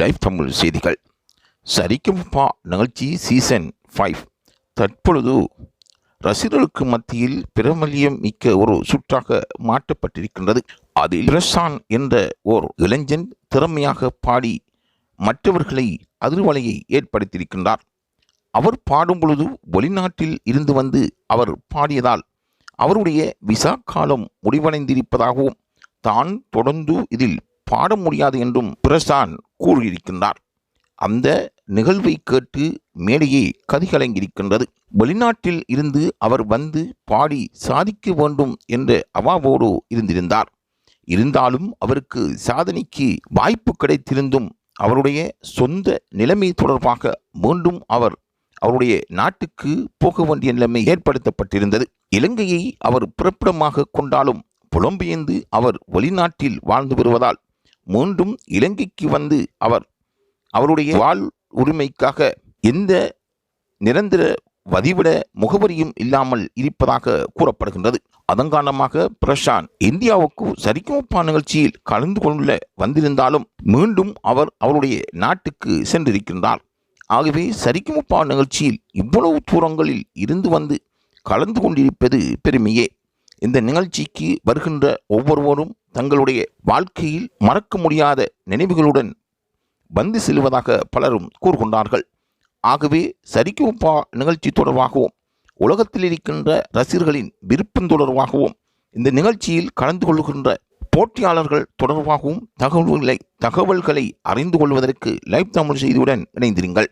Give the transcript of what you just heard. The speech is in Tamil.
லைவ் தமிழ் செய்திகள். சரிகமபா நிகழ்ச்சி சீசன் ஃபைவ் தற்பொழுது ரசிகர்களுக்கு மத்தியில் பிரமலியம் மிக்க ஒரு சுற்றாக மாற்றப்பட்டிருக்கின்றது. அதில் பிரசான் என்ற ஓர் இளைஞன் திறமையாக பாடி மற்றவர்களை அதிர்வலையை ஏற்படுத்தியிருக்கின்றார். அவர் பாடும் பொழுது வெளிநாட்டில் இருந்து வந்து அவர் பாடியதால் அவருடைய விசா காலம் முடிவடைந்திருப்பதாகவும் தான் தொடர்ந்து இதில் பாட முடியாது என்றும் பிரசான் கூறியிருக்கின்றார். அந்த நிகழ்வை கேட்டு மேடையே கதிகலங்கியிருக்கின்றது. வெளிநாட்டில் இருந்து அவர் வந்து பாடி சாதிக்க வேண்டும் என்ற அவாவோடு இருந்திருந்தார். இருந்தாலும் அவருக்கு சாதனைக்கு வாய்ப்பு கிடைத்திருந்தும் அவருடைய சொந்த நிலைமை தொடர்பாக மீண்டும் அவர் அவருடைய நாட்டுக்கு போக வேண்டிய நிலைமை ஏற்படுத்தப்பட்டிருந்தது. இலங்கையை அவர் பிறப்பிடமாக கொண்டாலும் புலம்பெயர்ந்து அவர் வெளிநாட்டில் வாழ்ந்து வருவதால் மீண்டும் இலங்கைக்கு வந்து அவர் அவருடைய வாழ் உரிமைக்காக எந்த நிரந்தர வதிவிட முகவரியும் இல்லாமல் இருப்பதாக கூறப்படுகின்றது. அதன் காரணமாக பிரசாந்த் இந்தியாவுக்கு சரிகமப்பா நிகழ்ச்சியில் கலந்து கொள்ள வந்திருந்தாலும் மீண்டும் அவர் அவருடைய நாட்டுக்கு சென்றிருக்கின்றார். ஆகவே சரிகமப்பா நிகழ்ச்சியில் இவ்வளவு தூரங்களில் இருந்து வந்து கலந்து கொண்டிருப்பது பெருமையே. இந்த நிகழ்ச்சிக்கு வருகின்ற ஒவ்வொருவரும் தங்களுடைய வாழ்க்கையில் மறக்க முடியாத நினைவுகளுடன் வந்து செல்வதாக பலரும் கூறுகின்றார்கள். ஆகவே சரிகமப்பா நிகழ்ச்சி தொடர்பாகவும் உலகத்தில் இருக்கின்ற ரசிகர்களின் விருப்பம் தொடர்பாகவும் இந்த நிகழ்ச்சியில் கலந்து கொள்கின்ற போட்டியாளர்கள் தொடர்பாகவும் தகவல்களை தகவல்களை அறிந்து கொள்வதற்கு லைவ் தமிழ் செய்தியுடன் இணைந்திருங்கள்.